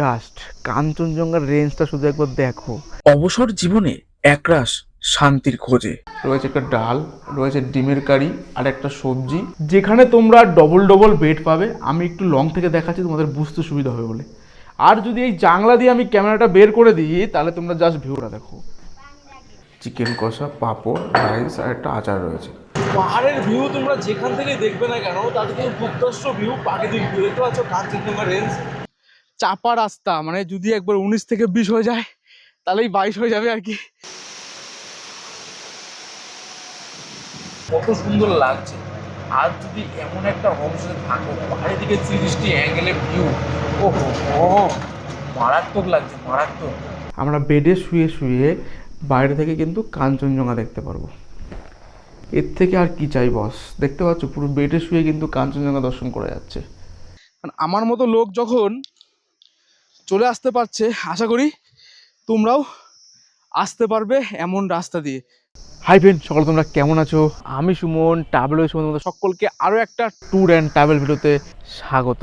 Just কাঞ্চনজঙ্ঘার রেঞ্জটা শুধু একবার দেখো। অবসর জীবনে একরাশ শান্তির খোঁজে। রয়েছে একটা ডাল রয়েছে ডিমের কারি আর একটা সবজি। যেখানে তোমরা ডবল ডবল বেড পাবে। আমি একটু লং থেকে দেখাচ্ছি তোমাদের বুঝতে সুবিধা হবে বলে। আর যদি এই জাংলা দিয়ে আমি ক্যামেরাটা বের করে দিই তাহলে তোমরা জাস্ট ভিউটা দেখো। চিকেন কষা পাঁপড় রাইস আর একটা আচার রয়েছে। পাহাড়ের ভিউ তোমরা যেখান থেকে দেখবে না কেন তার কিন্তু ভিউ প্রাকৃতিক ভিউ দেখতে পাচ্ছ কাঞ্চনজঙ্ঘা রেঞ্জ? চাপা রাস্তা মানে যদি একবার উনিশ থেকে বিশ হয়ে যায় তাহলেই বাইশ হয়ে যাবে আর কি। কত সুন্দর লাগছে। আর যদি এমন একটা হোমস্টে থাকো পাহাড়ের দিকে তিরিশটি অ্যাঙ্গেলে ভিউ ও মারাত্মক লাগছে মারাত্মক। আমরা বেডে শুয়ে শুয়ে বাইরে থেকে কিন্তু কাঞ্চনজঙ্ঘা দেখতে পারব। এর থেকে আর কি চাই বস দেখতে পাচ্ছ পুরো বেডে শুয়ে কিন্তু কাঞ্চনজঙ্ঘা দর্শন করা যাচ্ছে। আমার মতো লোক যখন চলে আসতে পারছে। আশা করি তোমরাও আসতে পারবে এমন রাস্তা দিয়ে। হাই ফ্রেন্ড, সকাল তোমরা কেমন আছো? আমি সুমন, ট্রাভেল সুমন তোমাদের সকলকে আরও একটা ট্যুর অ্যান্ড ট্রাভেল ভিডিওতে স্বাগত।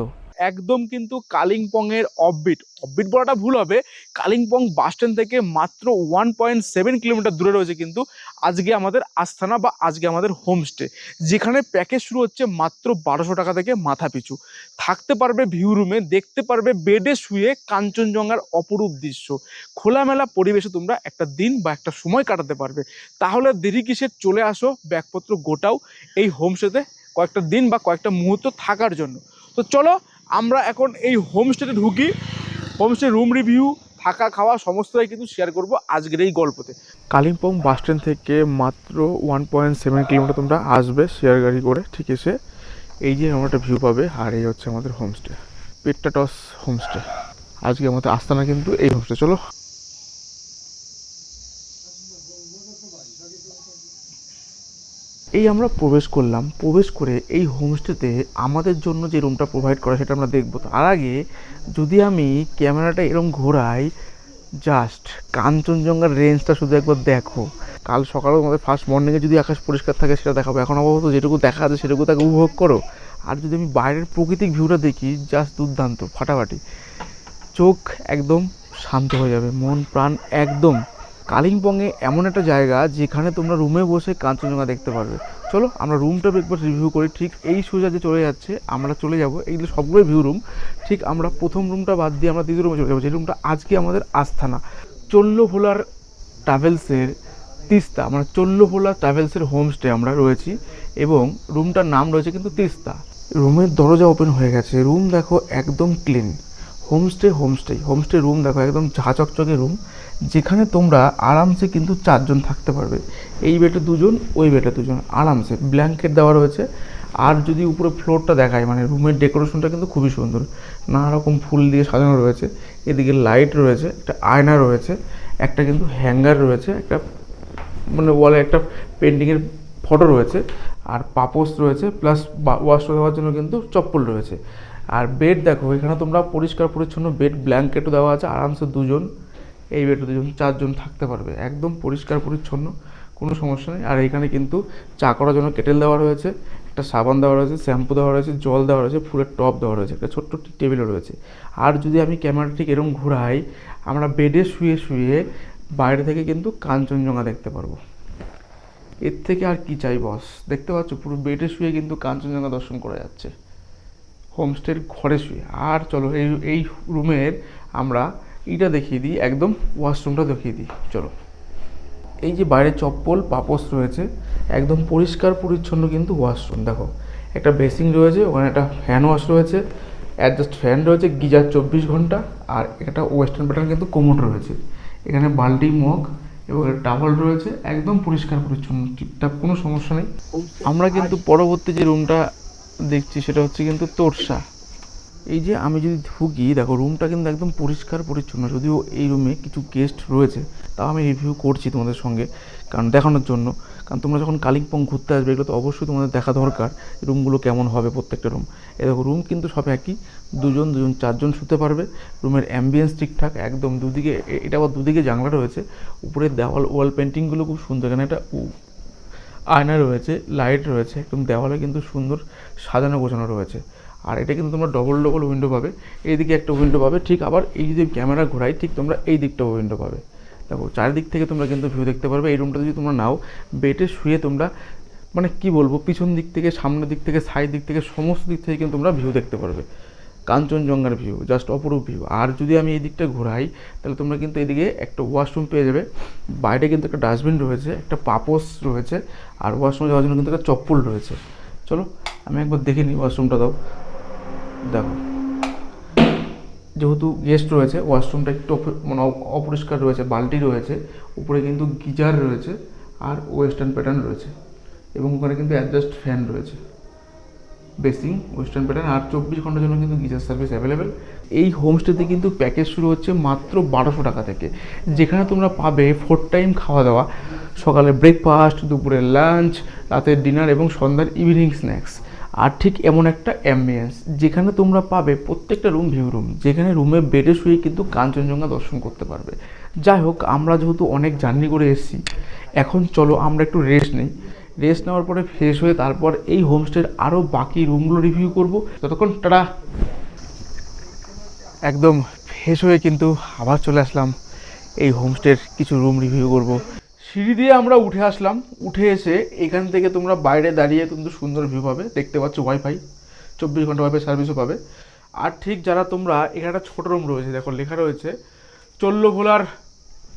একদম কিন্তু কালিম্পংয়ের অফবিট অফবিট বলাটা ভুল হবে। কালিম্পং বাস স্ট্যান্ড থেকে মাত্র ওয়ান পয়েন্ট সেভেন কিলোমিটার দূরে রয়েছে কিন্তু আজকে আমাদের আস্থানা বা আজকে আমাদের হোমস্টে যেখানে প্যাকেজ শুরু হচ্ছে মাত্র বারোশো টাকা থেকে মাথা পিছু। থাকতে পারবে ভিউ রুমে দেখতে পারবে বেডে শুয়ে কাঞ্চনজঙ্ঘার অপরূপ দৃশ্য। খোলামেলা পরিবেশে তোমরা একটা দিন বা একটা সময় কাটাতে পারবে। তাহলে দেরি কিসের? চলে আসো ব্যাগপত্র গোটাও এই হোমস্টেতে কয়েকটা দিন বা কয়েকটা মুহূর্ত থাকার জন্য। তো চলো আমরা এখন এই হোমস্টেতে ঢুকি। হোমস্টে রুম রিভিউ থাকা, খাওয়া, সমস্তটাই কিন্তু শেয়ার করব আজকের এই গল্পতে। কালিম্পং বাস স্ট্যান্ড থেকে মাত্র ওয়ান পয়েন্ট সেভেন কিলোমিটার তোমরা আসবে শেয়ার গাড়ি করে, ঠিক আছে? এই যে আমরা একটা ভিউ পাবে, আর এই হচ্ছে আমাদের হোমস্টে পেট্টাটস হোমস্টে আজকে আমাদের আস্তানা কিন্তু এই হোমস্টে চলো। এই আমরা প্রবেশ করলাম, প্রবেশ করে এই হোমস্টেতে আমাদের জন্য যে রুমটা প্রোভাইড করা সেটা আমরা দেখব। তার আগে যদি আমি ক্যামেরাটা এরকম ঘোরাই জাস্ট কাঞ্চনজঙ্ঘার রেঞ্জটা শুধু একবার দেখো। কাল সকালেও আমাদের ফার্স্ট মর্নিংয়ে যদি আকাশ পরিষ্কার থাকে সেটা দেখাবো। এখন আপাতত যেটুকু দেখা আছে সেটুকু তাকে উপভোগ করো। আর যদি আমি বাইরের প্রকৃতিক ভিউটা দেখি জাস্ট দুর্দান্ত, ফাটাফাটি। চোখ একদম শান্ত হয়ে যাবে, মন, প্রাণ একদম কালিম্পংয়ে এমন একটা জায়গা যেখানে তোমরা রুমে বসে কাঞ্চনজঙ্ঘা দেখতে পারবে। চলো, আমরা রুমটা একবার রিভিউ করি। ঠিক এই সোজা যে চলে যাচ্ছে, আমরা চলে যাব। এইগুলো সবগুলোই ভিউ রুম ঠিক আমরা প্রথম রুমটা বাদ দিয়ে আমরা দ্বিতীয় রুমে চলে যাব। যে রুমটা আজকে আমাদের আস্থানা। চল্লো ভোলার ট্রাভেলসের তিস্তা মানে চল্লো ভোলা ট্রাভেলসের হোমস্টে আমরা রয়েছি এবং রুমটার নাম রয়েছে কিন্তু তিস্তা। রুমের দরজা ওপেন হয়ে গেছে। রুম দেখো একদম clean homestay homestay homestay room দেখো, একদম ঝাঁচকচকে রুম, যেখানে তোমরা আরামসে কিন্তু চারজন থাকতে পারবে। এই বেডে দুজন, ওই বেডে দুজন, আরামসে। ব্ল্যাঙ্কেট দেওয়া রয়েছে। আর যদি উপরে ফ্লোরটা দেখায় মানে রুমের ডেকোরেশনটা কিন্তু খুবই সুন্দর। নানা রকম ফুল দিয়ে সাজানো রয়েছে। এদিকে লাইট রয়েছে, একটা আয়না রয়েছে, একটা কিন্তু হ্যাঙ্গার রয়েছে, একটা মানে ওয়ালে একটা পেন্টিংয়ের ফটো রয়েছে, আর পাপোস রয়েছে, প্লাস ওয়াশ দেওয়ার জন্য কিন্তু চপ্পল রয়েছে। আর বেড দেখো এখানে তোমরা পরিষ্কার, পরিচ্ছন্ন বেড ব্ল্যাঙ্কেটও দেওয়া আছে, আরামসে দুজন, এই বেডে দুজন, চারজন থাকতে পারবে। একদম পরিষ্কার, পরিচ্ছন্ন, কোনো সমস্যা নেই। আর এখানে কিন্তু চা করার জন্য কেটেল দেওয়া রয়েছে, একটা সাবান দেওয়া রয়েছে শ্যাম্পু দেওয়া রয়েছে, জল দেওয়া রয়েছে, ফুলের টপ দেওয়া রয়েছে, একটা ছোট্ট টেবিলও রয়েছে। আর যদি আমি ক্যামেরাটা ঠিক এরকম ঘোরাই, আমরা বেডে শুয়ে শুয়ে বাইরে থেকে কিন্তু কাঞ্চনজঙ্ঘা দেখতে পারব। এর থেকে আর কি চাই বস দেখতে পাচ্ছ, পুরো বেডে শুয়ে কিন্তু কাঞ্চনজঙ্ঘা দর্শন করা যাচ্ছে। হোমস্টের ঘরে শুয়ে। আর চলো, এই এই রুমের আমরা এইটা দেখিয়ে দিই, একদম ওয়াশরুমটা দেখিয়ে দিই। চলো। এই যে বাইরে চপ্পল পাপোস রয়েছে, একদম পরিষ্কার, পরিচ্ছন্ন কিন্তু ওয়াশরুম। দেখো, একটা বেসিং রয়েছে, ওখানে একটা ফ্যান ওয়াশ রয়েছে অ্যাডজাস্ট ফ্যান রয়েছে, গিজার চব্বিশ ঘণ্টা, আর একটা ওয়েস্টার্ন প্যাটার্ন কিন্তু কোমোড রয়েছে। এখানে বাল্টি মগ এবং টাওয়াল রয়েছে, একদম পরিষ্কার, পরিচ্ছন্ন ঠিকঠাক কোনো সমস্যা নেই। আমরা কিন্তু পরবর্তী যে রুমটা দেখছি সেটা হচ্ছে কিন্তু তোরসা। এই যে আমি যদি ঢুকি, দেখো রুমটা কিন্তু একদম পরিষ্কার পরিচ্ছন্ন। যদিও এই রুমে কিছু গেস্ট রয়েছে, তাও আমি রিভিউ করছি তোমাদের সঙ্গে, কারণ দেখানোর জন্য। কারণ তোমরা যখন কালিম্পং ঘুরতে আসবে, এগুলো তো অবশ্যই তোমাদের দেখা দরকার রুমগুলো কেমন হবে প্রত্যেকটা রুম এ দেখো রুম কিন্তু সব একই, দুজন দুজন, চারজন শুতে পারবে। রুমের অ্যাম্বিয়েন্স ঠিকঠাক, একদম দুদিকে এটা আবার দুদিকে জানলা রয়েছে, উপরে দেওয়াল ওয়াল পেন্টিংগুলো খুব সুন্দর, এখানে একটা আয়না রয়েছে লাইট রয়েছে, একদম দেওয়ালে কিন্তু সুন্দর সাজানো গোছানো রয়েছে। আর এটা কিন্তু তোমরা ডবল ডবল উইন্ডো পাবে। এইদিকে একটা উইন্ডো পাবে, ঠিক আবার এই যদি ক্যামেরা ঘোরাই ঠিক তোমরা এই দিকটাও উইন্ডো পাবে। দেখো, চারিদিক থেকে তোমরা কিন্তু ভিউ দেখতে পারবে। এই রুমটা যদি তোমরা নাও বেডে শুয়ে তোমরা মানে কি বলব, পিছন দিক থেকে, সামনের দিক থেকে সাইড দিক থেকে, সমস্ত দিক থেকে কিন্তু তোমরা ভিউ দেখতে পারবে। কাঞ্চনজঙ্ঘার ভিউ জাস্ট অপরূপ ভিউ আর যদি আমি এই দিকটা ঘোরাই, তাহলে তোমরা কিন্তু এদিকে একটা ওয়াশরুম পেয়ে যাবে। বাইরে কিন্তু একটা ডাস্টবিন রয়েছে, একটা পাপোস রয়েছে, আর ওয়াশরুমে যাওয়ার জন্য কিন্তু একটা চপ্পল রয়েছে। চলো, আমি একবার দেখে নিই ওয়াশরুমটা দাও। দেখো, যেহেতু গেস্ট রয়েছে ওয়াশরুমটা একটু মানে অপরিষ্কার রয়েছে, বালতি রয়েছে, উপরে কিন্তু গিজার রয়েছে, আর ওয়েস্টার্ন প্যাটার্ন রয়েছে, এবং ওখানে কিন্তু অ্যাডজাস্ট ফ্যান রয়েছে। বেসিং ওয়েস্টার্ন প্যাটার্ন আর চব্বিশ ঘণ্টার জন্য কিন্তু গিজার সার্ভিস অ্যাভেলেবেল এই হোমস্টেতে কিন্তু প্যাকেজ শুরু হচ্ছে মাত্র বারোশো টাকা থেকে। যেখানে তোমরা পাবে ফোর টাইম খাওয়া দাওয়া, সকালে ব্রেকফাস্ট দুপুরে লাঞ্চ রাতের ডিনার এবং সন্ধ্যার ইভিনিং স্ন্যাক্স আর ঠিক এমন একটা অ্যাম্বিয়েন্স যেখানে তোমরা পাবে প্রত্যেকটা রুম ভিউ রুম যেখানে রুমে বেডে শুয়ে কিন্তু কাঞ্চনজঙ্ঘা দর্শন করতে পারবে। যাই হোক, আমরা যেহেতু অনেক জার্নি করে এসেছি, এখন চলো আমরা একটু রেস্ট নেই। রেস্ট নেওয়ার পরে ফ্রেশ হয়ে তারপর এই হোমস্টের আরও বাকি রুমগুলো রিভিউ করব। ততক্ষণ টাটা। একদম ফ্রেশ হয়ে কিন্তু আবার চলে আসলাম। এই হোমস্টের কিছু রুম রিভিউ করব। সিঁড়ি দিয়ে আমরা উঠে আসলাম। উঠে এসে এখান থেকে তোমরা বাইরে দাঁড়িয়ে কিন্তু সুন্দর ভিউ পাবে। দেখতে পাচ্ছ ওয়াইফাই চব্বিশ ঘণ্টা ওয়াইফাই সার্ভিসও পাবে। আর ঠিক যারা তোমরা এখানে একটা ছোটো রুম রয়েছে দেখো লেখা রয়েছে চল্লো ভোলার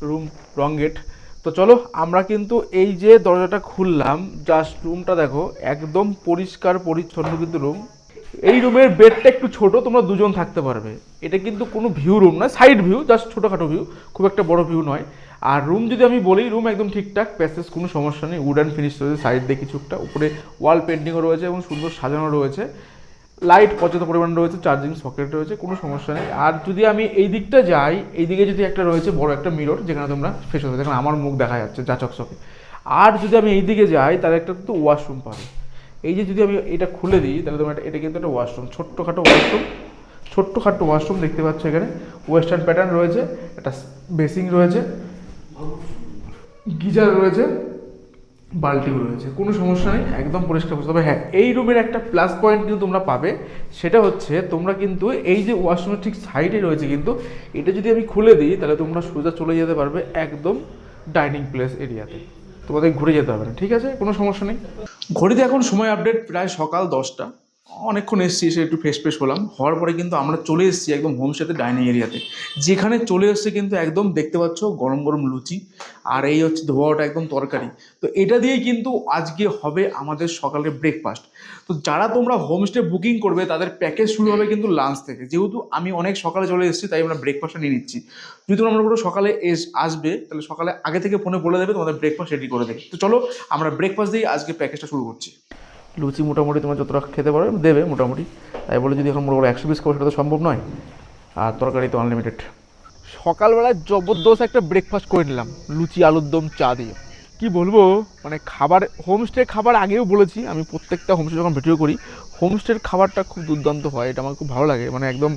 রুম রং গেট। তো চলো, আমরা কিন্তু এই যে দরজাটা খুললাম জাস্ট রুমটা দেখো, একদম পরিষ্কার, পরিচ্ছন্ন কিন্তু রুম এই রুমের বেডটা একটু ছোট, তোমরা দুজন থাকতে পারবে। এটা কিন্তু কোনো ভিউ রুম না সাইড ভিউ জাস্ট ছোটোখাটো ভিউ খুব একটা বড় ভিউ নয়। আর রুম যদি আমি বলি রুম একদম ঠিকঠাক প্যাসেজ কোনো সমস্যা নেই উড অ্যান্ড ফিনিশ রয়েছে সাইড দিয়ে কিছুটা, উপরে ওয়াল পেন্টিংও রয়েছে এবং সুন্দর সাজানো রয়েছে। লাইট পর্যাপ্ত পরিমাণ রয়েছে, চার্জিং সকেট রয়েছে, কোনো সমস্যা নেই। আর যদি আমি এই দিকটা যাই, এই দিকে যদি একটা রয়েছে বড় একটা মিরর যেখানে তোমরা ফেস হতে যেখানে আমার মুখ দেখা যাচ্ছে যা চকচকে আর যদি আমি এই দিকে যাই, তাহলে একটা কিন্তু ওয়াশরুম পাবে। এই যে যদি আমি এটা খুলে দিই, তাহলে তোমার এটা কিন্তু একটা ওয়াশরুম ছোট্টখাটো ওয়াশরুম ছোট্টখাটো ওয়াশরুম দেখতে পাচ্ছ এখানে। ওয়েস্টার্ন প্যাটার্ন রয়েছে, একটা বেসিং রয়েছে, গিজার রয়েছে বালতিও রয়েছে। কোনো সমস্যা নেই, একদম পরিষ্কার তবে হ্যাঁ এই রুমের একটা প্লাস পয়েন্ট কিন্তু তোমরা পাবে। সেটা হচ্ছে, তোমরা কিন্তু এই যে ওয়াশরুমের ঠিক সাইডে রয়েছে কিন্তু, এটা যদি আমি খুলে দিই, তাহলে তোমরা সোজা চলে যেতে পারবে একদম ডাইনিং প্লেস এরিয়াতে তোমাদের ঘুরে যেতে হবে না, ঠিক আছে? কোনো সমস্যা নেই। ঘড়িতে এখন সময় আপডেট প্রায় সকাল দশটা। অনেকক্ষণ এসেছি, এসে একটু ফ্রেশ ফ্রেশ হলাম। হওয়ার পরে কিন্তু আমরা চলে এসেছি একদম হোমস্টেতে ডাইনিং এরিয়াতে যেখানে চলে এসেছে কিন্তু একদম দেখতে পাচ্ছ গরম গরম লুচি আর এই হচ্ছে ধোয়াটা একদম তরকারি। তো এটা দিয়েই কিন্তু আজকে হবে আমাদের সকালের ব্রেকফাস্ট তো যারা তোমরা হোমস্টে বুকিং করবে, তাদের প্যাকেজ শুরু হবে কিন্তু লাঞ্চ থেকে। যেহেতু আমি অনেক সকালে চলে এসেছি, তাই আমরা ব্রেকফাস্টটা নিয়ে নিচ্ছি। যদি তোমরা করো সকালে এস, আসবে, তাহলে সকালে আগে থেকে ফোনে বলে দেবে, তোমাদের ব্রেকফাস্ট রেডি করে দেবে। তো চলো আমরা ব্রেকফাস্ট দিয়েই আজকে প্যাকেজটা শুরু করছি। লুচি মোটামুটি তোমার যতটা খেতে পারো, দেবে মোটামুটি। তাই বলে যদি এখন করো একশো পিস খাব সেটা তো সম্ভব নয়, আর তরকারি তো আনলিমিটেড সকালবেলায় জবরদস্ত একটা ব্রেকফাস্ট করে নিলাম, লুচি, আলুর দম, চা দিয়ে। কি বলব? মানে খাবার হোমস্টে খাবার আগেও বলেছি, আমি প্রত্যেকটা হোমস্টে যখন ভিডিও করি হোমস্টের খাবারটা খুব দুর্দান্ত হয়, এটা আমার খুব ভালো লাগে। মানে একদম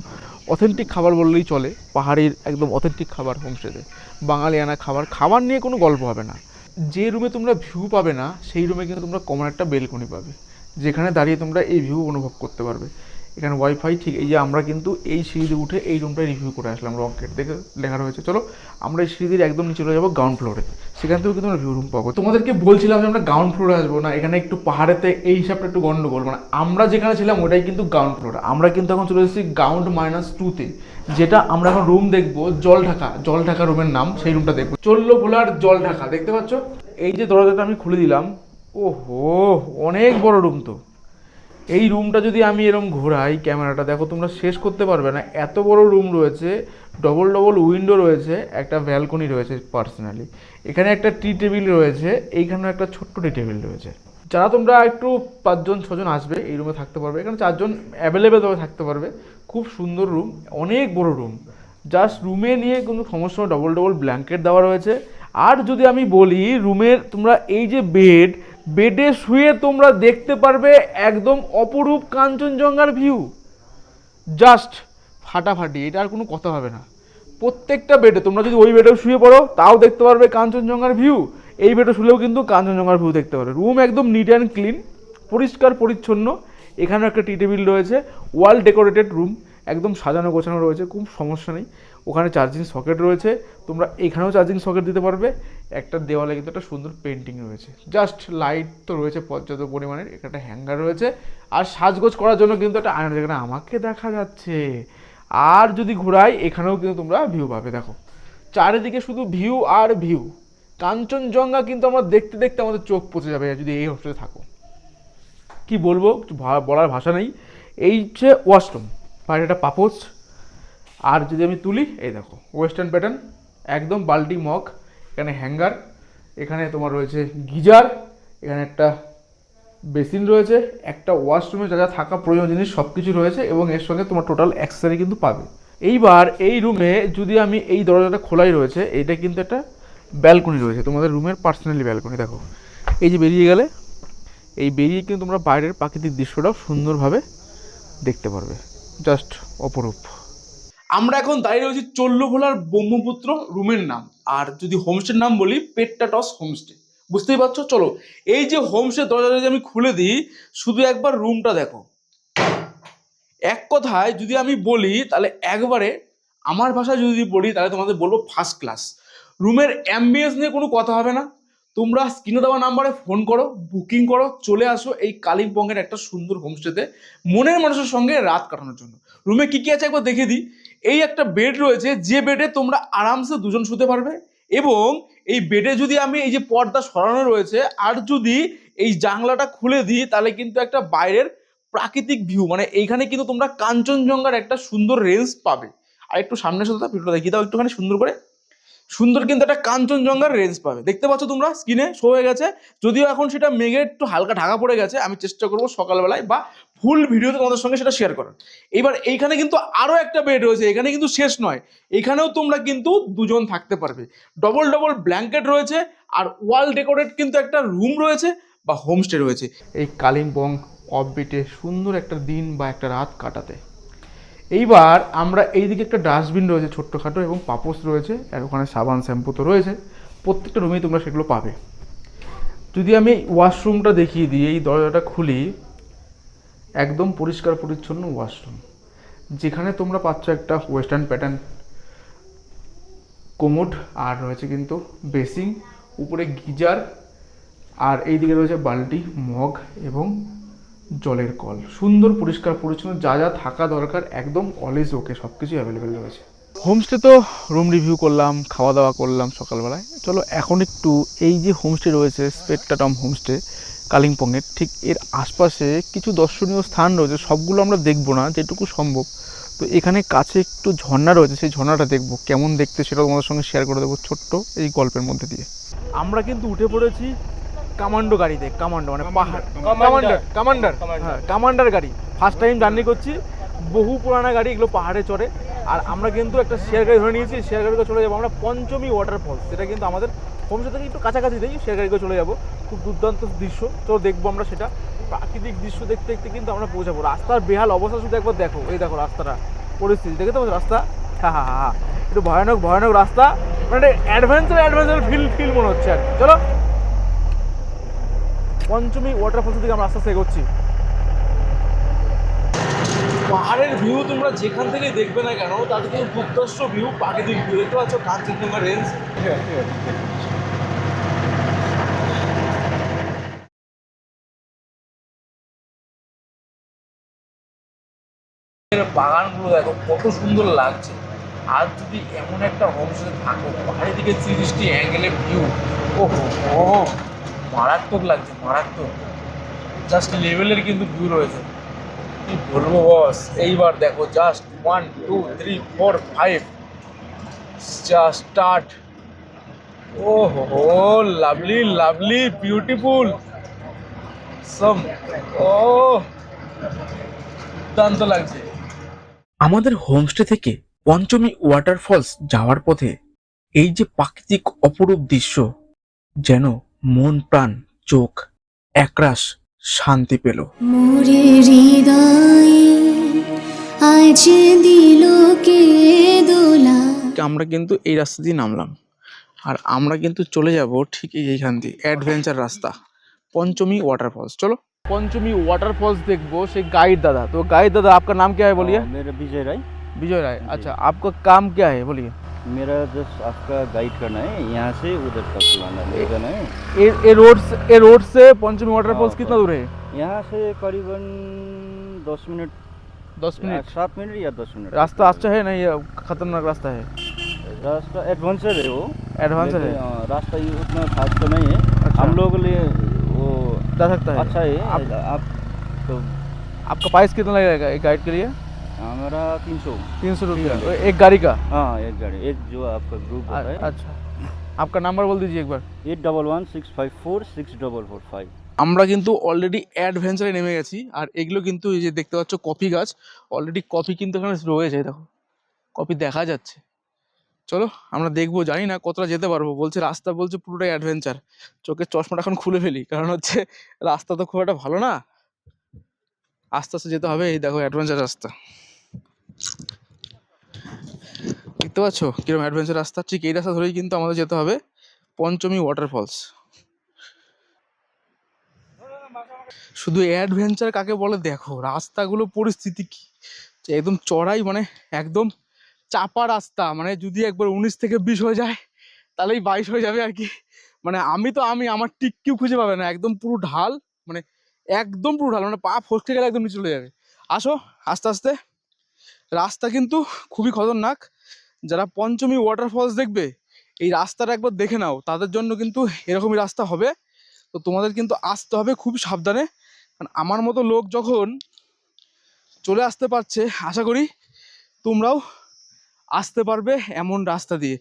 অথেন্টিক খাবার বললেই চলে, পাহাড়ির একদম অথেন্টিক খাবার হোমস্টেতে বাঙালিয়ানা খাবার খাবার নিয়ে কোনো গল্প হবে না। যে রুমে তোমরা ভিউ পাবে না, সেই রুমে কিন্তু তোমরা কমন একটা বেলকনি পাবে, যেখানে দাঁড়িয়ে তোমরা এই ভিউ অনুভব করতে পারবে। এখানে ওয়াইফাই ঠিক, এই যে আমরা কিন্তু এই সিঁড়ি উঠে এই রুমটাই রিভিউ করে আসলাম রকেট দেখে লেখা রয়েছে। চলো, আমরা এই সিঁড়ির একদম নিচে চলে যাব গ্রাউন্ড ফ্লোরে সেখান থেকেও কিন্তু আমরা ভিউ রুম পাবো। তোমাদেরকে বলছিলাম যে আমরা গ্রাউন্ড ফ্লোরে আসব না, এখানে একটু পাহাড়েতে এই হিসাবটা একটু গন্ডগোল। মানে আমরা যেখানে ছিলাম, ওটাই কিন্তু গ্রাউন্ড ফ্লোর আমরা কিন্তু এখন চলে এসেছি গ্রাউন্ড মাইনাস টুতে যেটা আমরা এখন রুম দেখব জল ঢাকা জল ঢাকা রুমের নাম, সেই রুমটা দেখব। চলল ভোলার জল ঢাকা দেখতে পাচ্ছ? এই যে দরজাটা আমি খুলে দিলাম, ওহো, অনেক বড় রুম তো। এই রুমটা যদি আমি এরকম ঘোরাই ক্যামেরাটা, দেখো তোমরা শেষ করতে পারবে না, এত বড় রুম রয়েছে ডবল ডবল উইন্ডো রয়েছে, একটা ব্যালকনি রয়েছে পার্সোনালি এখানে একটা টি টেবিল রয়েছে, এইখানেও একটা ছোট্ট টি টেবিল রয়েছে। যারা তোমরা একটু পাঁচজন, ছজন আসবে, এই রুমে থাকতে পারবে। এখানে চারজন অ্যাভেলেবেল ভাবে থাকতে পারবে। খুব সুন্দর রুম অনেক বড় রুম জাস্ট রুমে নিয়ে কিন্তু সমস্ত ডবল ডবল ব্ল্যাঙ্কেট দেওয়া রয়েছে। আর যদি আমি বলি রুমের তোমরা এই যে বেড বেডে শুয়ে তোমরা দেখতে পারবে একদম অপরূপ কাঞ্চনজঙ্ঘার ভিউ জাস্ট ফাটাফাটি, এটা আর কোনো কথা হবে না। প্রত্যেকটা বেডে, তোমরা যদি ওই বেডেও শুয়ে পড়ো, তাও দেখতে পারবে কাঞ্চনজঙ্ঘার ভিউ এই বেডে শুলেও কিন্তু কাঞ্চনজঙ্ঘার ভিউ দেখতে পারবে। রুম একদম নিট অ্যান্ড ক্লিন পরিষ্কার, পরিচ্ছন্ন। এখানেও একটা টি টেবিল রয়েছে ওয়াল ডেকোরেটেড রুম একদম সাজানো গোছানো রয়েছে খুব সমস্যা নেই। ওখানে চার্জিং সকেট রয়েছে। তোমরা এখানেও চার্জিং সকেট দিতে পারবে। একটা দেওয়ালে কিন্তু একটা সুন্দর পেন্টিং রয়েছে। জাস্ট লাইট তো রয়েছে পর্যাপ্ত পরিমাণের। এখানে হ্যাঙ্গার রয়েছে। আর সাজগোজ করার জন্য কিন্তু একটা আয়না যেখানে আমাকে দেখা যাচ্ছে। আর যদি ঘোরাই, এখানেও কিন্তু তোমরা ভিউ পাবে। দেখো, চারিদিকে শুধু ভিউ আর ভিউ কাঞ্চনজঙ্ঘা কিন্তু আমরা দেখতে দেখতে আমাদের চোখ পচে যাবে যদি এই হোস্টেলে থাকো। কি বলব? বলার ভাষা নেই। এই হচ্ছে ওয়াশরুম বাইরে একটা পাপোচ আর যদি আমি তুলি, এই দেখো ওয়েস্টার্ন প্যাটার্ন একদম বাল্টি মগ, এখানে হ্যাঙ্গার এখানে তোমার রয়েছে গিজার, এখানে একটা বেসিন রয়েছে, একটা ওয়াশরুমে যা যা থাকা প্রয়োজন জিনিস সব কিছু রয়েছে এবং এর সঙ্গে তোমার টোটাল অ্যাক্সেসারি কিন্তু পাবে। এইবার এই রুমে যদি আমি এই দরজাটা খোলাই রয়েছে এটা কিন্তু একটা ব্যালকনি রয়েছে, তোমাদের রুমের পার্সোনালি ব্যালকনি দেখো। এই যে বেরিয়ে গেলে, এই বেরিয়ে কিন্তু তোমরা বাইরের প্রাকৃতিক দৃশ্যটাও সুন্দরভাবে দেখতে পারবে জাস্ট অপরূপ। আমরা এখন দাঁড়িয়ে রয়েছি চল্লভোলার ব্রহ্মপুত্র রুমের নাম। আর যদি হোমস্টের নাম বলি পেট্টাটস হোমস্টে। বুঝতেই পারছ? চলো, এই যে হোমস্টে দরজা যদি আমি খুলে দিই, শুধু একবার রুমটা দেখো। এক কথায় যদি আমি বলি, তাহলে একবারে আমার ভাষায় যদি বলি, তাহলে তোমাদের বলব ফার্স্ট ক্লাস রুমের অ্যাম্বিয়েন্স নিয়ে কোনো কথা হবে না। তোমরা স্ক্রিনে দেওয়া নাম্বারে ফোন করো, বুকিং করো, চলে আসো এই কালিম্পংয়ের একটা সুন্দর হোমস্টেতে মনের মানুষের সঙ্গে রাত কাটানোর জন্য। রুমে কি কি আছে একবার দেখে দিই। এই একটা বেড রয়েছে, যে বেডে তোমরা আরামসে দুজন শুতে পারবে এবং এই বেডে যদি আমি এই যে পর্দা সরানো রয়েছে, আর যদি এই জানলাটা খুলে দিই, তাহলে কিন্তু একটা বাইরের প্রাকৃতিক ভিউ মানে এইখানে কিন্তু তোমরা কাঞ্চনজঙ্ঘার একটা সুন্দর রেঞ্জ পাবে। আর একটু সামনে সাথে ভিডিওটা দেখিয়ে দাও, একটুখানি সুন্দর করে। সুন্দর কিন্তু একটা কাঞ্চনজঙ্ঘার রেঞ্জ পাবে। দেখতে পাচ্ছ তোমরা স্ক্রিনে শো হয়ে গেছে। যদিও এখন সেটা মেঘে একটু হালকা ঢাকা পড়ে গেছে, আমি চেষ্টা করব সকালবেলায় বা ফুল ভিডিওতে তোমাদের সঙ্গে সেটা শেয়ার করার। এবার এইখানে কিন্তু আরও একটা বেড রয়েছে, এখানে কিন্তু শেষ নয়। এখানেও তোমরা কিন্তু দুজন থাকতে পারবে। ডবল ডবল ব্ল্যাঙ্কেট রয়েছে আর ওয়াল ডেকোরেট কিন্তু একটা রুম রয়েছে বা হোমস্টে রয়েছে। এই কালিম্পং অফবিটে সুন্দর একটা দিন বা একটা রাত কাটাতে। এইবার আমরা এইদিকে একটা ডাস্টবিন রয়েছে ছোট্টখাটো এবং পাপোস রয়েছে, আর ওখানে সাবান, শ্যাম্পু তো রয়েছে। প্রত্যেকটা রুমেই তোমরা সেগুলো পাবে। যদি আমি ওয়াশরুমটা দেখিয়ে দিই, এই দরজাটা খুলি, একদম পরিষ্কার পরিচ্ছন্ন ওয়াশরুম। যেখানে তোমরা পাচ্ছ একটা ওয়েস্টার্ন প্যাটার্ন কোমোড আর রয়েছে কিন্তু বেসিং উপরে গিজার, আর এইদিকে রয়েছে বালতি, মগ এবং জলের কল। সুন্দর পরিষ্কার পরিচ্ছন্ন যা যা থাকা দরকার একদম অলওয়েজ ওকে সব কিছুই অ্যাভেলেবেল রয়েছে। হোমস্টে তো রুম রিভিউ করলাম খাওয়া দাওয়া করলাম সকালবেলায়। চলো এখন একটু এই যে হোমস্টে রয়েছে স্পেট্টাটম হোমস্টে কালিম্পংয়ের ঠিক এর আশপাশে কিছু দর্শনীয় স্থান রয়েছে সবগুলো আমরা দেখব না যেটুকু সম্ভব। তো এখানে কাছে একটু ঝর্ণা রয়েছে সেই ঝর্ণাটা দেখব। কেমন দেখতে সেটা তোমাদের সঙ্গে শেয়ার করে দেবো ছোট্ট এই গল্পের মধ্যে দিয়ে। আমরা কিন্তু উঠে পড়েছি কামান্ডো গাড়িতে কামান্ডো মানে পাহাড়। Commander commander. হ্যাঁ কামান্ডার গাড়ি। ফার্স্ট টাইম জার্নি করছি। বহু পুরানা গাড়ি এগুলো পাহাড়ে চড়ে। আর আমরা কিন্তু একটা শেয়ার গাড়ি ধরে নিয়েছি। শেয়ার গাড়িতে চলে যাব আমরা পঞ্চমী ওয়াটারফল সেটা কিন্তু আমাদের হোমস্টে থেকে একটু কাছাকাছি দেই শেয়ার গাড়ি করে চলে যাব। খুব দুর্দান্ত দৃশ্য। তো দেখব আমরা সেটা। প্রাকৃতিক দৃশ্য দেখতে দেখতে কিন্তু আমরা পৌঁছাবো। রাস্তার বেহাল অবস্থা শুধু একবার দেখো। এই দেখো রাস্তাটা। পরিস্থিতি। দেখে তো রাস্তা? হ্যাঁ হ্যাঁ হ্যাঁ একটু ভয়ানক ভয়ানক রাস্তা। মানে অ্যাডভেঞ্চার অ্যাডভেঞ্চার ফিল ফিল মনে হচ্ছে আর কি। চলো। পঞ্চমী ওয়াটারফলস থেকে আমরা আস্তে আস্তে এগোচ্ছি। পাহাড়ের ভিউ তোমরা যেখান থেকে দেখবে না কেন তার কিন্তু দুর্দর্শ ভিউ প্রাকৃতিক ভিউ দেখতে পাচ্ছ কাঞ্চনজঙ্ঘা রেঞ্জ বাগানগুলো দেখো, কত সুন্দর লাগছে। আর যদি এমন একটা হোমস্টে থাকো বাইরে দিকে তিরিশটি অ্যাঙ্গেলের ভিউ ও ও মারাত্মক লাগছে, মারাত্মক। জাস্ট লেভেলের কিন্তু ভিউ রয়েছে। কি বলব বস এইবার দেখো just one two three four five just start ও হো লাভলি লাভলি বিউটিফুল সম ও দুর্দান্ত লাগছে। আমাদের হোমস্টে থেকে পঞ্চমী ওয়াটারফলস যাওয়ার পথে এই যে প্রাকৃতিক অপরূপ দৃশ্য, যেন মন প্রাণ চোখ একরাশ শান্তি পেল মোরে হৃদয়ে আজ দিল কে দোলা আমরা কিন্তু এই রাস্তা দিয়ে নামলাম আর আমরা কিন্তু চলে যাব ঠিক এইখান দিয়ে অ্যাডভেঞ্চার রাস্তা পঞ্চমী ওয়াটারফলস চলো पंचमी वाटरफॉल्स देखबो से गाइड दादा तो गाइड दादा आपका नाम क्या है बोलिए हाँ, मेरा विजय राय विजय राय अच्छा आपका काम क्या है बोलिए मेरा जस्ट आपका गाइड करना है यहाँ से उधर तक लाना ले जाना है ये ये रोड से ये रोड से पंचमी वाटरफॉल्स हाँ, कितना दूर है? यहाँ से करीबन दस मिनट। दस मिनट। सात मिनट या दस मिनट? रास्ता अच्छा है नहीं खतरनाक रास्ता है। रास्ता एडवेंचर है वो। लेकिन, है। हाँ, रास्ता ये उतना खास तो नहीं है। अच्छा। हम लोगों लिए वो जा सकता है। अच्छा है। आप- आप तो आपका प्राइस कितना लगेगा एक गाइड के लिए? हमारा तीन सौ तीन सौ रुपया एक गाड़ी का हाँ एक गाड़ी एक जो आपका ग्रुप होता है अच्छा आपका नंबर बोल दीजिए एक बार eight double one six five four six আমরা কিন্তু অলরেডি অ্যাডভেঞ্চারে নেমে গেছি। আর এগুলো কিন্তু এই যে দেখতে পাচ্ছ কফি গাছ অলরেডি কফি কিন্তু এখানে রয়েছে দেখো। কফি দেখা যাচ্ছে। চলো আমরা দেখব জানি না কতটা যেতে পারব। বলছে রাস্তা বলছে পুরোটাই অ্যাডভেঞ্চার চোখের চশমাটা এখন খুলে ফেলি। কারণ হচ্ছে রাস্তা তো খুব একটা ভালো না। আস্তে আস্তে যেতে হবে এই দেখো অ্যাডভেঞ্চার রাস্তা। দেখতে পাচ্ছ? কীরকম অ্যাডভেঞ্চার রাস্তা? ঠিক এই রাস্তা ধরেই কিন্তু আমাদের যেতে হবে পঞ্চমী ওয়াটারফলস শুধু অ্যাডভেঞ্চার কাকে বলে? দেখো, রাস্তাগুলো পরিস্থিতি কি? একদম চড়াই মানে একদম চাপা রাস্তা। মানে যদি একবার উনিশ থেকে বিশ হয়ে যায়, তাহলেই বাইশ হয়ে যাবে আর কি। মানে আমি তো আমি, আমার টিক্কিও খুঁজে পাবে না। একদম পুরো ঢাল মানে একদম পুরো ঢাল। মানে পা ফসকে গেলে একদম নিচে চলে যাবে। আসো, আস্তে আস্তে। রাস্তা কিন্তু খুবই খতরনাক। যারা পঞ্চমী ওয়াটারফলস দেখবে, এই রাস্তাটা একবার দেখে নাও। তাদের জন্য কিন্তু এরকমই রাস্তা হবে। তো তোমাদের কিন্তু আসতে হবে খুব সাবধানে। কারণ আমার মতো লোক যখন চলে আসতে পারছে, আশা করি তোমরাও আসতে পারবে এমন রাস্তা দিয়ে।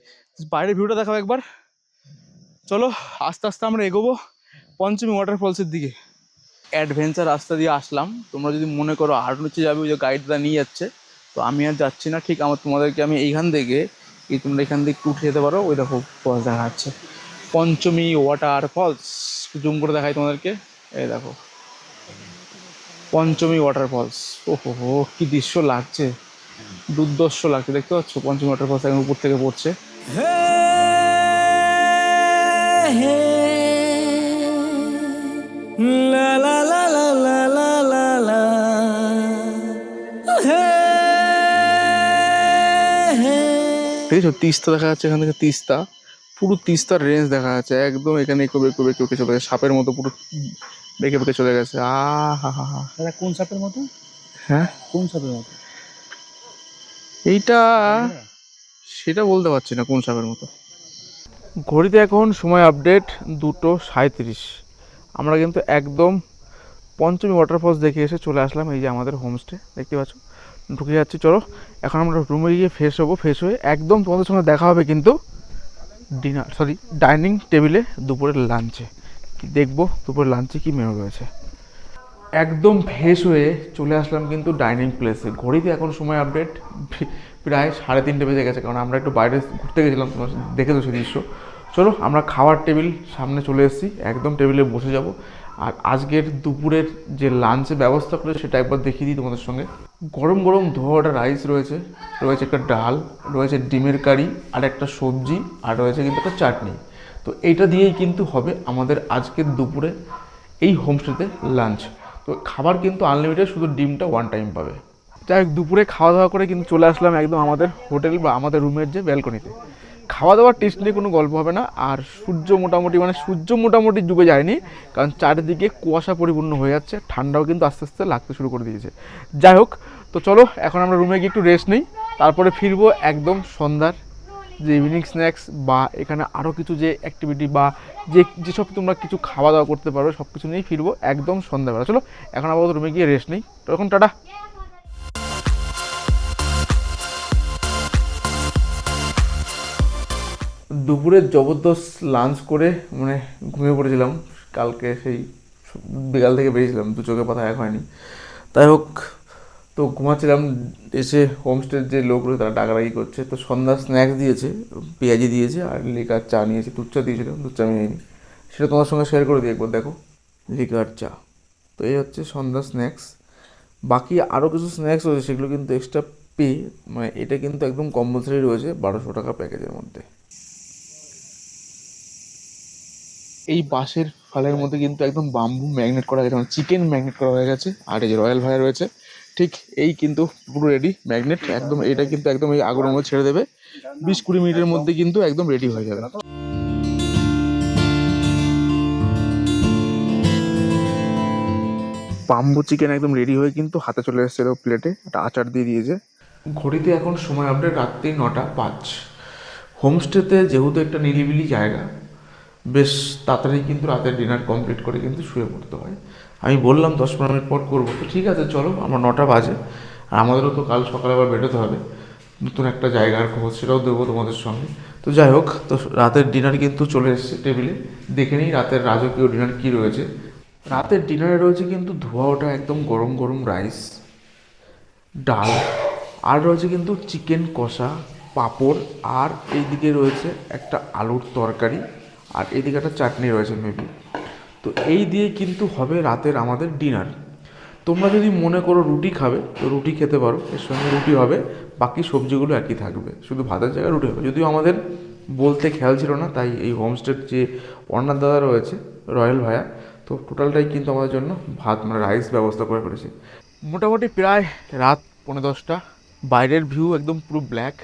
বাইরের ভিউটা দেখাও একবার। চলো, আস্তে আস্তে আমরা এগোবো পঞ্চমী ওয়াটারফলসের দিকে। অ্যাডভেঞ্চার রাস্তা দিয়ে আসলাম। তোমরা যদি মনে করো আর নিচে যাবে, ওই যে গাইডটা নিয়ে যাচ্ছে। তো আমি আর যাচ্ছি না, ঠিক আমার তোমাদেরকে আমি এইখান থেকে, এই তোমরা এখান থেকে উঠে যেতে পারো, ওই দেখো ফলস দেখা যাচ্ছে পঞ্চমী ওয়াটার ফলস জুম করে দেখাই তোমাদেরকে। এই দেখো, পঞ্চমী ওয়াটার ফলস ও হো, কি দৃশ্য লাগছে, দুর্দর্শ লাগছে, দেখতে পাচ্ছ? পঞ্চমী ওয়াটার ফলস এখন উপর থেকে পড়ছে। দেখেছ? তিস্তা দেখা যাচ্ছে এখান থেকে তিস্তা। পুরো তিস্তার রেঞ্জ দেখা যাচ্ছে। একদম এখানে একটু বেঁকে বেঁকে উঠে চলে গেছে। সাপের মতো পুরো বেঁকে বেঁকে চলে গেছে। আ হা হা হা দাদা কোন সাপের মতো? হ্যাঁ? কোন সাপের মতো? এইটা সেটা বলতে পারছি না কোন সাপের মতো। ঘড়িতে এখন সময় আপডেট দুটো সাঁত্রিশ আমরা কিন্তু একদম পঞ্চমী ওয়াটারফলস দেখে এসে চলে আসলাম এই যে আমাদের হোমস্টে দেখতে পাচ্ছ? ঢুকে যাচ্ছি, চলো। এখন আমরা রুমে গিয়ে ফ্রেশ হব ফ্রেশ হয়ে একদম তোমাদের সঙ্গে দেখা হবে কিন্তু ডিনার সরি ডাইনিং টেবিলে দুপুরের লাঞ্চে দেখব, দুপুরের লাঞ্চে কি মেনু রয়েছে। একদম ফ্রেশ হয়ে চলে আসলাম কিন্তু ডাইনিং প্লেসে ঘড়িতে এখন সময় আপডেট প্রায় সাড়ে তিনটে বেজে গেছে, কারণ আমরা একটু বাইরে ঘুরতে গেছিলাম, তোমার দেখে তো সেই দৃশ্য। চলো, আমরা খাওয়ার টেবিল সামনে চলে এসেছি, একদম টেবিলে বসে যাব। আর আজকের দুপুরের যে লাঞ্চের ব্যবস্থা করে সেটা একবার দেখিয়ে দিই তোমাদের সঙ্গে। গরম গরম ধোয়াটা রাইস রয়েছে রয়েছে একটা ডাল, রয়েছে ডিমের কারি, আর একটা সবজি, আর রয়েছে কিন্তু একটা চাটনি। তো এইটা দিয়েই কিন্তু হবে আমাদের আজকের দুপুরে এই হোমস্টেতে লাঞ্চ তো খাবার কিন্তু আনলিমিটেড শুধু ডিমটা ওয়ান টাইম পাবে। যাই দুপুরে খাওয়া দাওয়া করে কিন্তু চলে আসলাম একদম আমাদের হোটেল বা আমাদের রুমের যে ব্যালকনিতে খাওয়া দাওয়ার টেস্ট নিয়ে কোনো গল্প হবে না। আর সূর্য মোটামুটি মানে সূর্য মোটামুটি ডুবে যায়নি, কারণ চারিদিকে কুয়াশা পরিপূর্ণ হয়ে যাচ্ছে, ঠান্ডাও কিন্তু আস্তে আস্তে লাগতে শুরু করে দিয়েছে। যাই হোক, তো চলো, এখন আমরা রুমে গিয়ে একটু রেস্ট নিই, তারপরে ফিরবো একদম সন্ধ্যার যে ইভিনিং স্ন্যাক্স বা এখানে আরও কিছু যে অ্যাক্টিভিটি বা যে, যেসব তোমরা কিছু খাওয়া দাওয়া করতে পারবে সব কিছু নিয়েই ফিরবো একদম সন্ধ্যাবেলা। চলো, এখন আপাতত রুমে গিয়ে রেস্ট নেই। তখন টাটা। দুপুরে জবরদস্ত লাঞ্চ করে মানে ঘুমিয়ে পড়েছিলাম। কালকে সেই বিকাল থেকে বেরিয়েছিলাম, দু চোখে পাতা এক হয়নি। তাই হোক, তো ঘুমাচ্ছিলাম, এসে হোমস্টের যে লোক রয়েছে তারা ডাকাডাকি করছে। তো সন্ধ্যা স্ন্যাক্স দিয়েছে, পেঁয়াজি দিয়েছে আর লিকার চা নিয়েছে। দুধ চা দিয়েছিল দুধ চা আমি নিইনি সেটা তোমার সঙ্গে শেয়ার করে দিই একবার, দেখো। লিকার চা। তো এই হচ্ছে সন্ধ্যা স্ন্যাক্স বাকি আরও কিছু স্ন্যাক্স রয়েছে, সেগুলো কিন্তু এক্সট্রা পে মানে এটা কিন্তু একদম কম্পালসারি রয়েছে বারোশো টাকা প্যাকেজের মধ্যে। এই বাসের ফালের মধ্যে কিন্তু একদম বাম্বু ম্যাগনেট করা গেছে মানে চিকেন ম্যাগনেট করা হয়ে গেছে, আর এই যে রয়্যাল ভাইয়া রয়েছে, ঠিক এই কিন্তু পুরো রেডি ম্যাগনেট একদম এটা কিন্তু একদম এই আগুনের মধ্যে ছেড়ে দেবে, বিশ কুড়ি মিনিটের মধ্যে কিন্তু একদম রেডি হয়ে যাবে। বাম্বু চিকেন একদম রেডি হয়ে কিন্তু হাতে চলে এসেছিল প্লেটে একটা আচার দিয়ে দিয়েছে। ঘড়িতে এখন সময় আপডেট রাত্রি নটা পাঁচ। হোমস্টেতে যেহেতু একটা নিরিবিলি জায়গা বেশ তাড়াতাড়ি কিন্তু রাতের ডিনার কমপ্লিট করে কিন্তু শুয়ে পড়তে হয়। আমি বললাম, দশ পনেরো মিনিট পর করব। তো ঠিক আছে, চলো, আমার নটা বাজে। আর আমাদেরও তো কাল সকালে আবার বেরোতে হবে। নতুন একটা জায়গার খবর সেটাও দেবো তোমাদের সঙ্গে। তো যাই হোক, তো রাতের ডিনার কিন্তু চলে এসেছে টেবিলে দেখে নিই রাতের রাজকীয় ডিনার কী রয়েছে। রাতের ডিনারে রয়েছে কিন্তু ধোয়া ওটা একদম গরম গরম রাইস ডাল, আর রয়েছে কিন্তু চিকেন কষা, পাঁপড়, আর এইদিকে রয়েছে একটা আলুর তরকারি। আর এদিকে একটা চাটনি রয়েছে মেবি তো এই দিয়ে কিন্তু হবে রাতের আমাদের ডিনার তোমরা যদি মনে করো রুটি খাবে, তো রুটি খেতে পারো। এর সঙ্গে রুটি হবে, বাকি সবজিগুলো একই থাকবে। শুধু ভাতের জায়গায় রুটি হবে। যদিও আমাদের বলতে খেয়াল ছিল না, তাই এই হোমস্টের যে অর্ণার দাদা রয়েছে, রয়্যাল ভায়া, তো টোটালটাই কিন্তু আমাদের জন্য ভাত মানে রাইস ব্যবস্থা করে ফেলেছে। মোটামুটি প্রায় রাত পনেরো দশটা। বাইরের ভিউ একদম পুরো ব্ল্যাক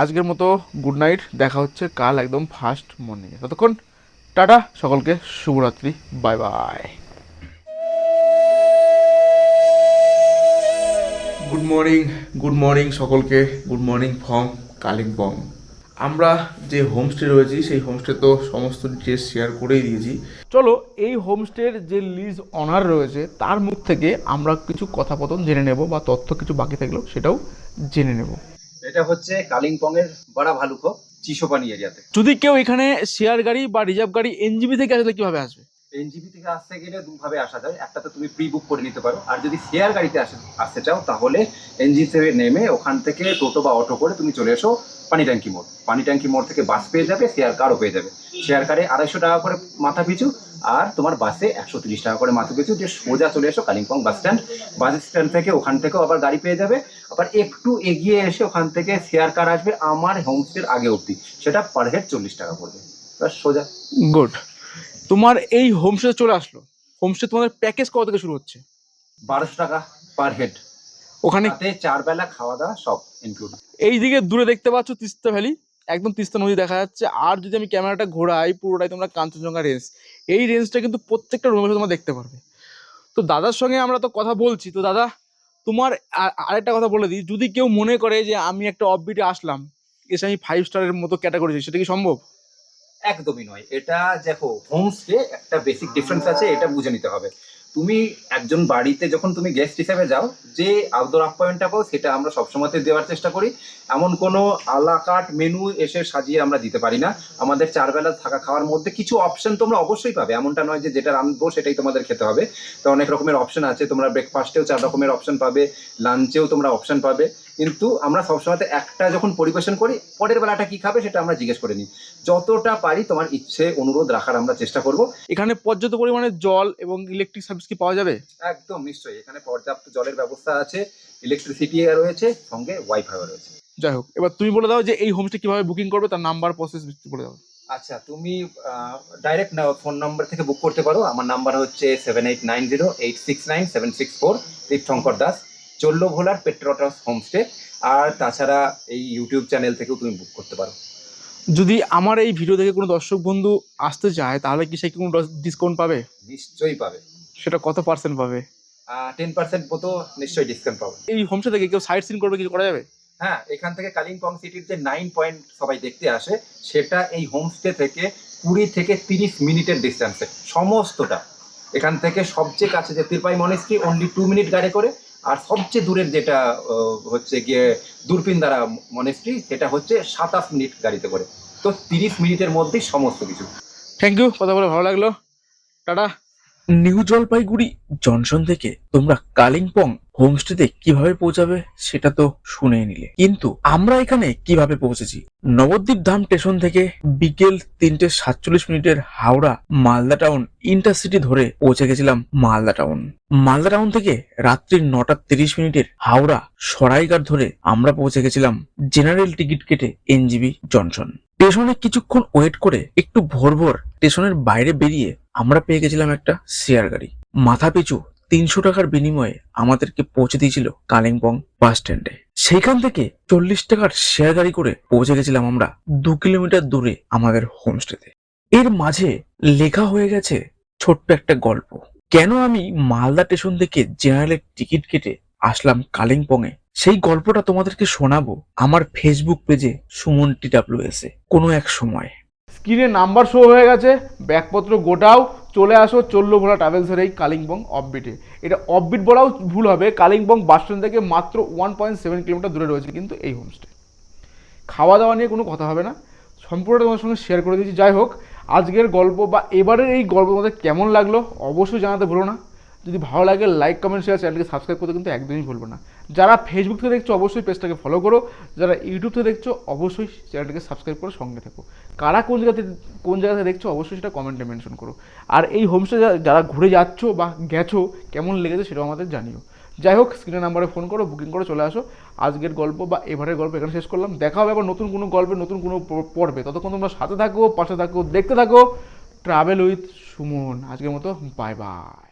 আজকের মতো গুড নাইট দেখা হচ্ছে কাল একদম ফার্স্ট মর্নিংয়ে ততক্ষণ টাটা সকলকে শুভরাত্রি bye bye good morning good morning সকলকে গুড মর্নিং ফ্রম কালিম্পং আমরা যে হোমস্টে রয়েছি সেই হোমস্টে তো সমস্ত ডিটেলস শেয়ার করেই দিয়েছি। চলো এই হোমস্টের যে লিজ অনার রয়েছে তার মুখ থেকে আমরা কিছু কথাপতন জেনে নেব বা তথ্য কিছু বাকি থাকলেও সেটাও জেনে নেব। এটা হচ্ছে কালিম্পং এর বড়া ভালুকো চিশোপানি এরিয়াতে। যদি কেউ এখানে শেয়ার গাড়ি বা রিজার্ভ গাড়ি এনজিবি থেকে আসলে কীভাবে আসবে? এনজিবি থেকে আসতে গেলে দুভাবে আসা যায়। একটা তো তুমি প্রি বুক করে নিতে পারো। আর যদি শেয়ার গাড়িতে আসে আসতে চাও তাহলে এনজি থেকে নেমে ওখান থেকে টোটো বা অটো করে তুমি চলে এসো পানি ট্যাঙ্কি মোড়। পানি ট্যাঙ্কি মোড় থেকে বাস পেয়ে যাবে শেয়ার কারও পেয়ে যাবে। শেয়ার কারে আড়াইশো টাকা করে মাথা পিছু আর তোমার বাসে একশো তিরিশ টাকা করে মাথা পিছু যে সোজা চলে এসো Kalimpong bus stand. Bus stand থেকে ওখান থেকেও আবার গাড়ি পেয়ে যাবে। আবার একটু এগিয়ে এসে ওখান থেকে শেয়ার কার আসবে আমার হোমস্টের আগে অবধি। সেটা পার হেড চল্লিশ টাকা পড়বে। সোজা। গুড তোমার এই হোমস্টে চলে আসলো। হোমস্টে তোমাদের প্যাকেজ কত থেকে শুরু হচ্ছে? বারোশো টাকা পার হেড ওখানে চার বেলা খাওয়া দাওয়া সব ইনক্লুড এই দিকে দূরে দেখতে পাচ্ছ তিস্তা ভ্যালি একদম তিস্তা নদী দেখা যাচ্ছে। আর যদি আমি ক্যামেরাটা ঘোরাই পুরোটাই তোমরা কাঞ্চনজঙ্ঘা রেঞ্জ এই রেঞ্জটা কিন্তু প্রত্যেকটা রুমের সাথে তোমরা দেখতে পারবে। তো দাদার সঙ্গে আমরা তো কথা বলছি। তো দাদা, তোমার আর- আরেকটা কথা বলে দিই। যদি কেউ মনে করে যে আমি একটা অফবিটে আসলাম, এসে আমি ফাইভ স্টারের মতো ক্যাটাগরি সেটা কি সম্ভব? একদমই নয়। এটা দেখো হোমস্টে একটা বেসিক ডিফারেন্স আছে, এটা বুঝে নিতে হবে। তুমি একজন বাড়িতে যখন তুমি গেস্ট হিসেবে যাও, যে আউটডোর আপ্যায়নটা পাও সেটা আমরা সবসময়তে দেওয়ার চেষ্টা করি। এমন কোনো আলাকাট মেনু এসে সাজিয়ে আমরা দিতে পারি না। আমাদের চারবেলা থাকা খাওয়ার মধ্যে কিছু অপশন তোমরা অবশ্যই পাবে। এমনটা নয় যে যেটা রাঁধবো সেটাই তোমাদের খেতে হবে। তো অনেক রকমের অপশন আছে। তোমরা ব্রেকফাস্টেও চার রকমের অপশন পাবে লাঞ্চেও তোমরা অপশন পাবে। কিন্তু আমরা সবসময়তে একটা যখন পরিবেশন করি, পরের বেলাটা কি খাবে সেটা আমরা জিজ্ঞেস করে নিই। যতটা পারি তোমার ইচ্ছে, অনুরোধ রাখার আমরা চেষ্টা করব। এখানে পর্যাপ্ত পরিমাণে জল এবং ইলেকট্রিক সার্ভিস কি পাওয়া যাবে? একদম নিশ্চয়ই। এখানে পর্যাপ্ত জলের ব্যবস্থা আছে ইলেকট্রিসিটি রয়েছে সঙ্গে ওয়াইফাইও রয়েছে। যাই হোক এবার তুমি বলে দাও যে এই হোমস্টে কীভাবে বুকিং করবে তার নাম্বার প্রসেস বলে দাও। আচ্ছা তুমি ডাইরেক্ট ফোন নাম্বার থেকে বুক করতে পারো। আমার নাম্বার হচ্ছে seven eight nine zero eight six nine seven six four Tirthankar Das চল্লো ভোলার পেট্রোটস হোমস্টে আর তাছাড়া এই ইউটিউব চ্যানেল থেকেও তুমি বুক করতে পারো। যদি আমার এই ভিডিও দেখে কোনো দর্শক বন্ধু আসতে চায় তাহলে কি সে কি কোনো ডিসকাউন্ট পাবে? নিশ্চয়ই পাবে। সেটা কত পার্সেন্ট পাবে? টেন পার্সেন্ট মতো নিশ্চয়ই ডিসকাউন্ট পাবে। এই হোমস্টে থেকে কেউ সাইট সিন করবে কিছু করা যাবে? হ্যাঁ এখান থেকে কালিম্পং সিটির যে নাইন পয়েন্ট সবাই দেখতে আসে সেটা এই হোমস্টে থেকে কুড়ি থেকে তিরিশ মিনিটের ডিস্টেন্সে সমস্তটা। এখান থেকে সবচেয়ে কাছে যে Tirpai monastery only two minute গাড়ি করে আর সবচেয়ে দূরের যেটা হচ্ছে গিয়ে দূরপিন দ্বারা মনেস্ট্রি সেটা হচ্ছে সাতাশ মিনিট গাড়িতে করে। তো তিরিশ মিনিটের মধ্যেই সমস্ত কিছু। থ্যাংক ইউ কথা বলে ভালো লাগল। টাটা। নিউ জলপাইগুড়ি জংশন থেকে তোমরা কালিম্পং হোমস্টেতে কীভাবে পৌঁছাবে সেটা তো শুনে নিলে। কিন্তু আমরা এখানে কীভাবে পৌঁছেছি? নবদ্বীপ ধাম স্টেশন থেকে বিকেল তিনটে সাতচল্লিশ মিনিটের হাওড়া মালদা টাউন ইন্টারসিটি ধরে পৌঁছে গেছিলাম মালদা টাউন। মালদা টাউন থেকে রাত্রি নটা তিরিশ মিনিটের হাওড়া সরাইঘাট ধরে আমরা পৌঁছে গেছিলাম জেনারেল টিকিট কেটে এনজিবি জনসন। স্টেশনে কিছুক্ষণ ওয়েট করে একটু ভোর ভোর স্টেশনের বাইরে বেরিয়ে আমরা পেয়ে গেছিলাম একটা শেয়ার গাড়ি। মাথা পিছু তিনশো টাকার বিনিময়ে আমাদেরকে পৌঁছে দিয়েছিল কালিম্পং বাস স্ট্যান্ডে। সেইখান থেকে চল্লিশ টাকার শেয়ার গাড়ি করে পৌঁছে গেছিলাম আমরা দু কিলোমিটার দূরে আমাদের হোমস্টেতে। এর মাঝে লেখা হয়ে গেছে ছোট্ট একটা গল্প। কেন আমি মালদা স্টেশন থেকে জেনারেলের টিকিট কেটে আসলাম কালিম্পং এ সেই গল্পটা তোমাদেরকে শোনাবো আমার ফেসবুক পেজে সুমন টি এস এ। কোনো এক সময়। স্ক্রিনে নাম্বার শো হয়ে গেছে, ব্যাগপত্র গোটাও, চলে আসো চলল ভোলা ট্রাভেলসের এই কালিম্পং অফবিটে এটা অফবিট বলাও ভুল হবে, কালিম্পং বাস স্ট্যান্ড থেকে মাত্র ওয়ান পয়েন্ট সেভেন কিলোমিটার দূরে রয়েছে কিন্তু এই হোমস্টে খাওয়া দাওয়া নিয়ে কোনো কথা হবে না, সম্পূর্ণটা তোমার সঙ্গে শেয়ার করে দিয়েছি। যাই হোক, আজকের গল্প বা এবারের এই গল্প তোমাদের কেমন লাগল অবশ্যই জানাতে ভুলো না। যদি ভালো লাগে লাইক কমেন্ট শেয়ার চ্যানেলকে সাবস্ক্রাইব করতে কিন্তু একদমই ভুলবো না। যারা ফেসবুক থেকে দেখছ, অবশ্যই পেজটাকে ফলো করো। যারা ইউটিউব থেকে দেখছ, অবশ্যই চ্যানেলটাকে সাবস্ক্রাইব করে সঙ্গে থাকো। কারা কোন জায়গাতে কোন জায়গাতে দেখছ, অবশ্যই সেটা কমেন্টে মেনশন করো। আর এই হোমস্টে যারা ঘুরে যাচ্ছ বা গেছো, কেমন লেগেছে সেটাও আমাদের জানিও। যাই হোক স্ক্রিনের নাম্বারে ফোন করো বুকিং করে, চলে আসো। আজকের গল্প বা এবারের গল্প এখানে শেষ করলাম। দেখা হবে আবার নতুন কোনো গল্পে, নতুন কোনো প- পর্বে। ততক্ষণ তোমরা সাথে থাকো, পাশে থাকো, দেখতে থাকো। Travel with Suman. আজকের মতো বাই বাই